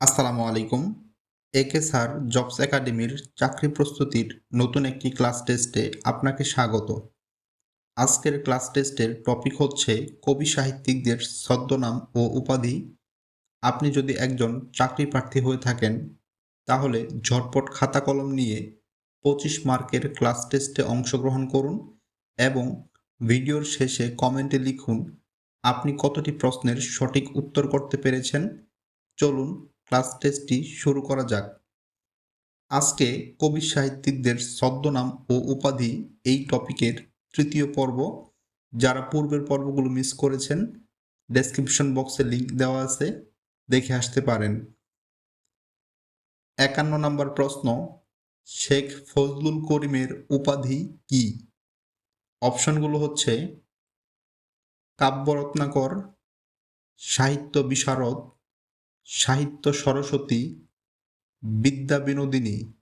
আসসালামু আলাইকুম। একে স্যার, জবস একাডেমির চাকরি প্রস্তুতির নতুন একটি ক্লাস টেস্টে আপনাকে স্বাগত। আজকের ক্লাস টেস্টের টপিক হচ্ছে কবি সাহিত্যিকদের ছদ্মনাম ও উপাধি। আপনি যদি একজন চাকরি প্রার্থী হয়ে থাকেন, তাহলে ঝটপট খাতা কলম নিয়ে পঁচিশ মার্কের ক্লাস টেস্টে অংশগ্রহণ করুন এবং ভিডিওর শেষে কমেন্টে লিখুন, আপনি কতটি প্রশ্নের সঠিক উত্তর করতে পেরেছেন? চলুন ক্লাস টেস্টটি শুরু করা যাক। আজকে কবি সাহিত্যিকদের ছদ্মনাম ও উপাধি এই টপিকের তৃতীয় পর্ব। যারা পূর্বের পর্বগুলো মিস করেছেন ডেসক্রিপশন বক্সে লিংক দেওয়া আছে, দেখে আসতে পারেন। একান্ন নম্বর প্রশ্ন, শেখ ফজলুল করিমের উপাধি কি? অপশনগুলো হচ্ছে, কাব্যরত্নাকর, সাহিত্য বিশারদ সাহিত্য সরস্বতী বিদ্যা বিনোদিনী।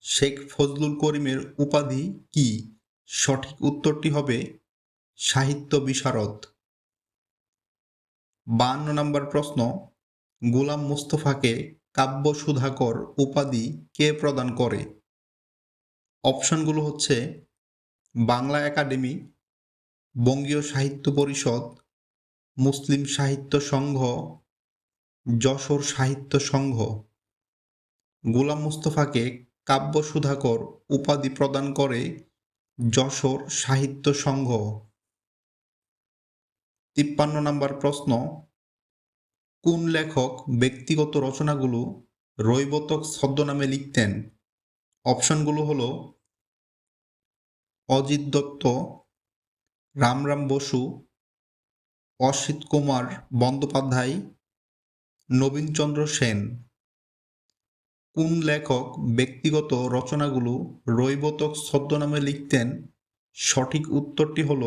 শেখ ফজলুল করিমের উপাধি কি? সঠিক উত্তরটি হবে সাহিত্য বিশারদ। বান্ন নম্বর প্রশ্ন, গোলাম মুস্তফাকে কাব্য সুধাকর উপাধি কে প্রদান করে? অপশনগুলো হচ্ছে বাংলা একাডেমি, বঙ্গীয় সাহিত্য পরিষদ মুসলিম সাহিত্য সংঘ, যশোর সাহিত্য সংঘ, গোলাম মুস্তফাকে কাব্য সুধাকর উপাধি প্রদান করে যশোর সাহিত্য সংঘ। তিপ্পান্ন নম্বর প্রশ্ন, কোন লেখক ব্যক্তিগত রচনাগুলো রৈবতক ছদ্মনামে লিখতেন? অপশনগুলো হলো, অজিত দত্ত, রামরাম বসু অসিত কুমার বন্দ্যোপাধ্যায়, নবীনচন্দ্র সেন। কোন লেখক ব্যক্তিগত রচনাগুলো রৈবতক ছদ্মনামে লিখতেন? সঠিক উত্তরটি হল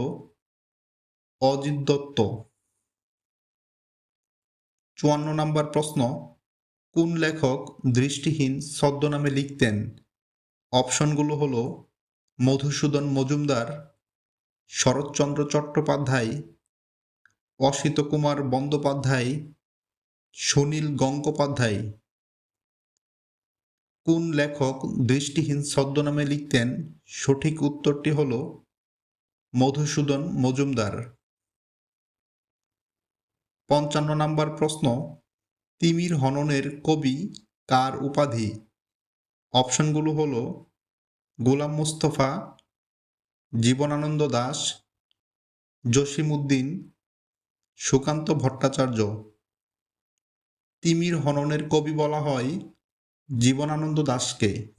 অজিত দত্ত। চুয়ান্ন নম্বর প্রশ্ন, কোন লেখক দৃষ্টিহীন ছদ্মনামে লিখতেন? অপশনগুলো হল মধুসূদন মজুমদার, শরৎচন্দ্র চট্টোপাধ্যায় অসিত কুমার বন্দ্যোপাধ্যায়, সুনীল গঙ্গোপাধ্যায়। কোন লেখক দৃষ্টিহীন ছদ্মনামে লিখতেন? সঠিক উত্তরটি হল মধুসূদন মজুমদার। পঞ্চান্ন নম্বর প্রশ্ন, তিমির হননের কবি কার উপাধি? অপশনগুলো হল গোলাম মুস্তফা, জীবনানন্দ দাস, জসিমউদ্দিন সুকান্ত ভট্টাচার্য। তিমির হননের কবি বলা হয় জীবনানন্দ দাসকে।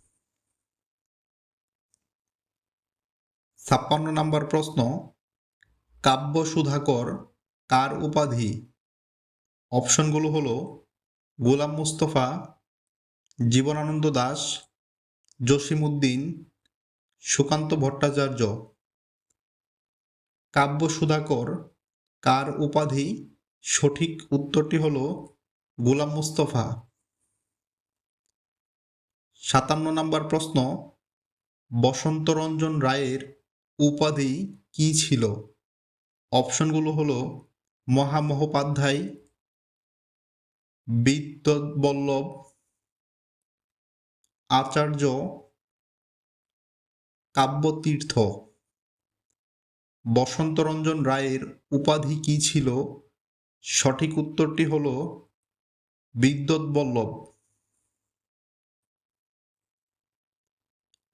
ছাপ্পান্ন নম্বর প্রশ্ন, কাব্য সুধাকর কার উপাধি? অপশনগুলো হলো, গোলাম মুস্তফা, জীবনানন্দ দাস, জসিমউদ্দিন, সুকান্ত ভট্টাচার্য। কাব্য সুধাকর কার উপাধি? সঠিক উত্তরটি হল গোলাম মুস্তফা। সাতান্ন নম্বর প্রশ্ন, বসন্তরঞ্জন রায়ের উপাধি কি ছিল? অপশনগুলো হলো মহামহোপাধ্যায় বিদ্যুৎ বল্লভ আচার্য, কাব্যতীর্থ। বসন্তরঞ্জন রায়ের উপাধি কি ছিল? সঠিক উত্তরটি হল বিদ্যুৎ বল্লভ।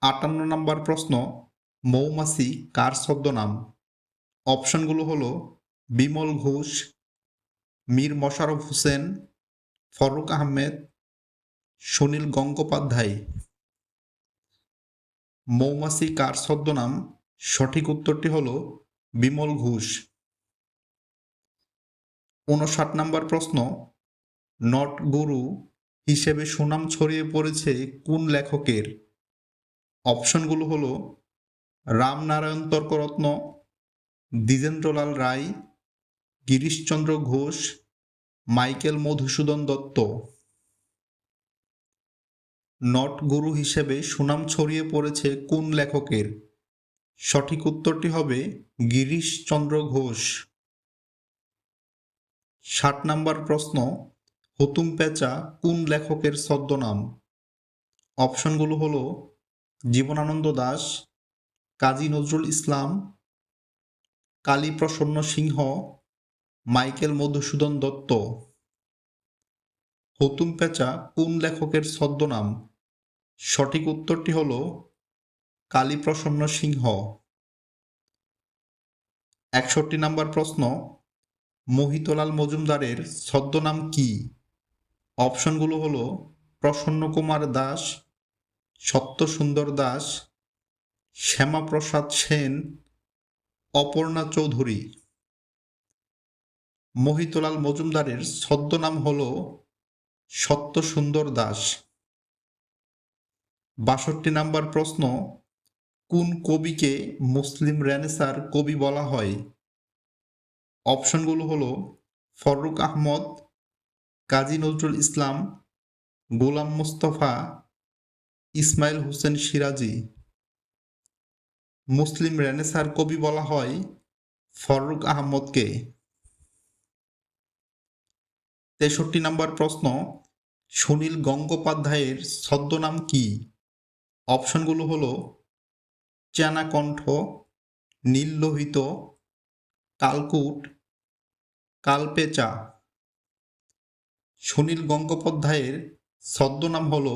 আটান্ন নম্বর প্রশ্ন, মৌমাছি কার ছদ্মনাম? অপশনগুলো হলো বিমল ঘোষ, মীর মশারফ হোসেন, ফরুক আহমেদ, সুনীল গঙ্গোপাধ্যায়। মৌমাছি কার ছদ্মনাম? সঠিক উত্তরটি হল বিমল ঘোষ। উনষাট নম্বর প্রশ্ন, নট গুরু হিসেবে সুনাম ছড়িয়ে পড়েছে কোন লেখকের? অপশনগুলো হলো, রামনারায়ণ তর্করত্ন, দ্বিজেন্দ্রলাল রায়, গিরিশচন্দ্র ঘোষ, মাইকেল মধুসূদন দত্ত। নট গুরু হিসেবে সুনাম ছড়িয়ে পড়েছে কোন লেখকের? সঠিক উত্তরটি হবে গিরিশচন্দ্র ঘোষ। ষাট নাম্বার প্রশ্ন, হুতুম পেঁচা কোন লেখকের ছদ্মনাম? অপশনগুলো হল, জীবনানন্দ দাস, কাজী নজরুল ইসলাম, কালীপ্রসন্ন সিংহ, মাইকেল মধুসূদন দত্ত। হুতুম পেঁচা কোন লেখকের ছদ্মনাম? সঠিক উত্তরটি হল কালীপ্রসন্ন সিংহ। একষট্টি নাম্বার প্রশ্ন, মোহিতলাল মজুমদারের ছদ্মনাম কি? অপশনগুলো হলো প্রসন্ন কুমার দাস, সত্যসুন্দর দাস, শ্যামাপ্রসাদ সেন, অপর্ণা চৌধুরী। মোহিতলাল মজুমদারের ছদ্মনাম হল, সত্যসুন্দর দাস। বাষট্টি নাম্বার প্রশ্ন কোন কবিকে মুসলিম রেনেসার কবি বলা হয়? অপশনগুলো হলো ফররুক আহমদ, কাজী নজরুল ইসলাম, গোলাম মুস্তফা, ইসমাইল হোসেন সিরাজি। মুসলিম রেনেসার কবি বলা হয় ফররুক আহমদকে। তেষট্টি নম্বর প্রশ্ন, সুনীল গঙ্গোপাধ্যায়ের ছদ্মনাম কি? অপশনগুলো হলো চেনাকণ্ঠ নীললোহিত, কালকুট, কালপেচা। সুনীল গঙ্গোপাধ্যায়ের ছদ্মনাম হল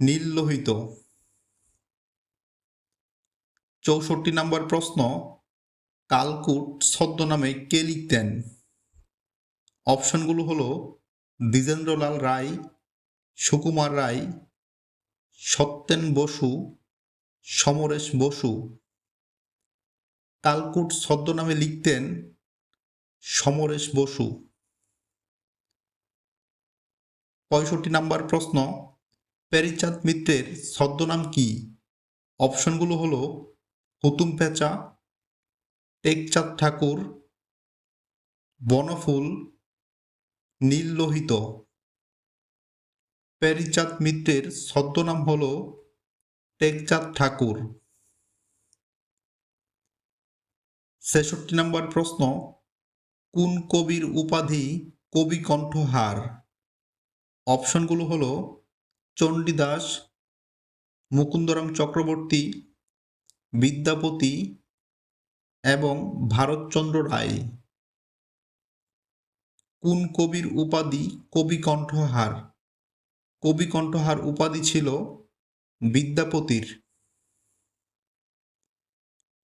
নীললোহিত। চৌষট্টি নম্বর প্রশ্ন, কালকুট ছদ্মনামে কে লিখতেন? অপশনগুলো হলো দ্বিজেন্দ্রলাল রায়, সুকুমার রায়, সত্যেন বসু সমরেশ বসু কালকুট ছদ্মনামে লিখতেন সমরেশ বসু। পঁয়ষট্টি নাম্বার প্রশ্ন প্যারিচাঁদ মিত্রের ছদ্মনাম কি? অপশনগুলো হলো হুতুম পেঁচা, টেকচাঁদ ঠাকুর, বনফুল, নীল লোহিত। প্যারিচাঁদ মিত্রের ছদ্মনাম হল টেকচাঁদ ঠাকুর। ছেষট্টি নম্বর প্রশ্ন, কোন কবির উপাধি কবি কণ্ঠহার? অপশনগুলো হলো, চণ্ডীদাস, মুকুন্দরাম চক্রবর্তী, বিদ্যাপতি এবং ভারতচন্দ্র রায়। কোন কবির উপাধি কবি কণ্ঠহার? কবি কণ্ঠহার উপাধি ছিল বিদ্যাপতির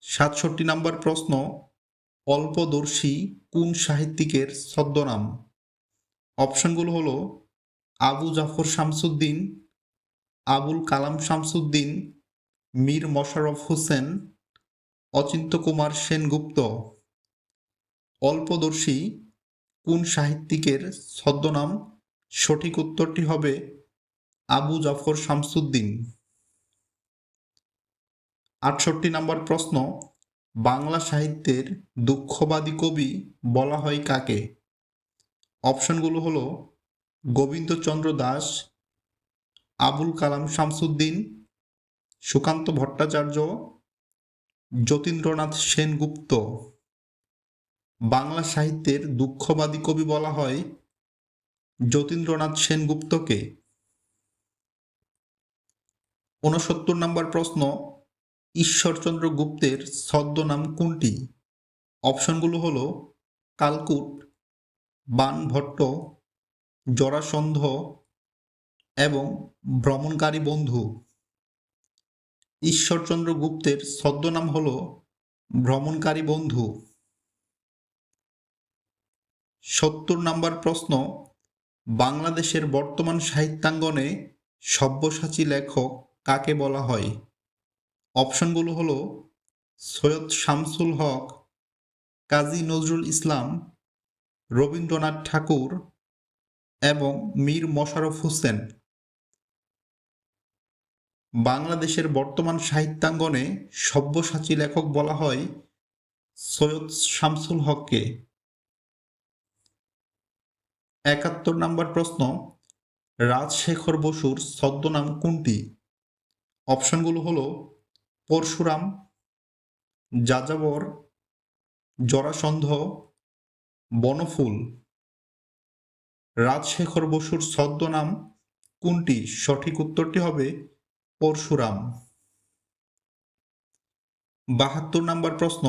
সাতষট্টি নাম্বার প্রশ্ন, অল্পদর্শী কোন সাহিত্যিকের ছদ্মনাম? অপশনগুলো হলো, আবু জাফর শামসুদ্দিন, আবুল কালাম শামসুদ্দিন, মীর মশারফ হোসেন, অচিন্ত কুমার সেনগুপ্ত। অল্পদর্শী কোন সাহিত্যিকের ছদ্মনাম? সঠিক উত্তরটি হবে, আবু জাফর শামসুদ্দিন। আটষট্টি নম্বর প্রশ্ন, বাংলা সাহিত্যের দুঃখবাদী কবি বলা হয় কাকে? অপশনগুলো হলো, গোবিন্দচন্দ্র দাস, আবুল কালাম শামসুদ্দিন, সুকান্ত ভট্টাচার্য, যতীন্দ্রনাথ সেনগুপ্ত। বাংলা সাহিত্যের দুঃখবাদী কবি বলা হয় যতীন্দ্রনাথ সেনগুপ্তকে। ঊনসত্তর নম্বর প্রশ্ন ঈশ্বরচন্দ্র গুপ্তের ছদ্মনাম কোনটি? অপশনগুলো হল কালকুট, বানভট্ট, জরাসন্ধ এবং ভ্রমণকারী বন্ধু। ঈশ্বরচন্দ্র গুপ্তের ছদ্মনাম হল ভ্রমণকারী বন্ধু। সত্তর নাম্বার প্রশ্ন, বাংলাদেশের বর্তমান সাহিত্যাঙ্গনে সব্যসাচী লেখক কাকে বলা হয়? অপশনগুলো হলো সৈয়দ শামসুল হক, কাজী নজরুল ইসলাম, রবীন্দ্রনাথ ঠাকুর এবং মীর মশারফ হোসেন। বাংলাদেশের বর্তমান সাহিত্যাঙ্গনে সব্যসাচী লেখক বলা হয় সৈয়দ শামসুল হককে। একাত্তর নম্বর প্রশ্ন, রাজশেখর বসুর ছদ্মনাম কোনটি? অপশনগুলো হলো পরশুরাম, যাযাবর, জরাসন্ধ, বনফুল, রাজশেখর বসুর ছদ্মনাম কোনটি? সঠিক উত্তরটি হবে পরশুরাম। বাহাত্তর নম্বর প্রশ্ন,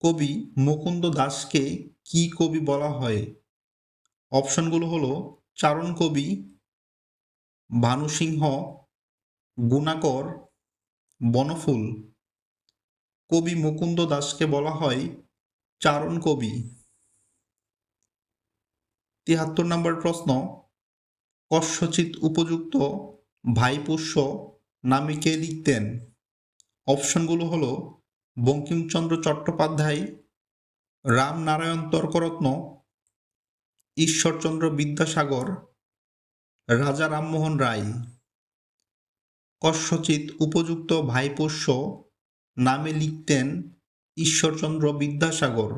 কবি মুকুন্দ দাসকে কি কবি বলা হয়? অপশনগুলো হলো চারণ কবি, ভানুসিংহ, গুণাকর বনফুল। কবি মুকুন্দ দাসকে বলা হয় চারণ কবি। তিয়াত্তর নম্বর প্রশ্ন, কস্যচিৎ উপযুক্ত ভাইপুষ্য নামে কে লিখতেন? অপশনগুলো হলো, বঙ্কিমচন্দ্র চট্টোপাধ্যায়, রামনারায়ণ তর্করত্ন, ঈশ্বরচন্দ্র বিদ্যাসাগর, রাজা রামমোহন রায়। কস্যচিৎ উপযুক্ত ভাইপোষ্য নামে লিখতেন ঈশ্বরচন্দ্র বিদ্যাসাগর।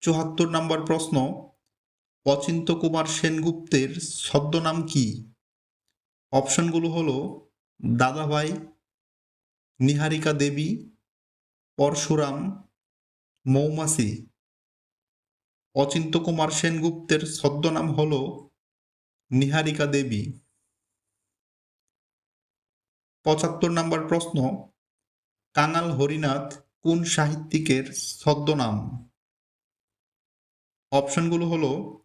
চুয়াত্তর নম্বর প্রশ্ন অচিন্ত কুমার সেনগুপ্তের ছদ্মনাম কি? অপশনগুলো হলো, দাদাভাই, নিহারিকা দেবী, পরশুরাম, মৌমাছি। অচিন্ত কুমার সেনগুপ্তের ছদ্মনাম হল, নিহারিকা দেবী। পঁচাত্তর নম্বর প্রশ্ন কাঙাল হরিনাথ কোন সাহিত্যিকের ছদ্মনাম? অপশনগুলো হলো,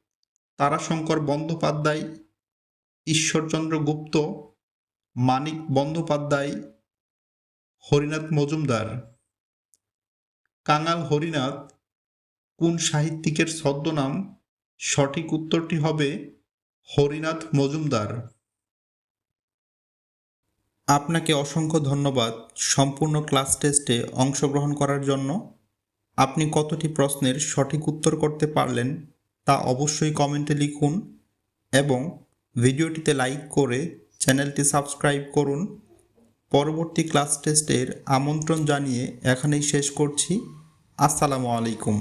তারাশঙ্কর বন্দ্যোপাধ্যায়, ঈশ্বরচন্দ্র গুপ্ত, মানিক বন্দ্যোপাধ্যায়, হরিনাথ মজুমদার। কাঙাল হরিনাথ কোন সাহিত্যিকের ছদ্মনাম? সঠিক উত্তরটি হবে হরিনাথ মজুমদার। আপনাকে অসংখ্য ধন্যবাদ সম্পূর্ণ ক্লাস টেস্টে অংশগ্রহণ করার জন্য। আপনি কতটি প্রশ্নের সঠিক উত্তর করতে পারলেন তা অবশ্যই কমেন্টে লিখুন এবং ভিডিওটিতে লাইক করে চ্যানেলটি সাবস্ক্রাইব করুন। পরবর্তী ক্লাস টেস্টের আমন্ত্রণ জানিয়ে এখানেই শেষ করছি। আসসালামু আলাইকুম।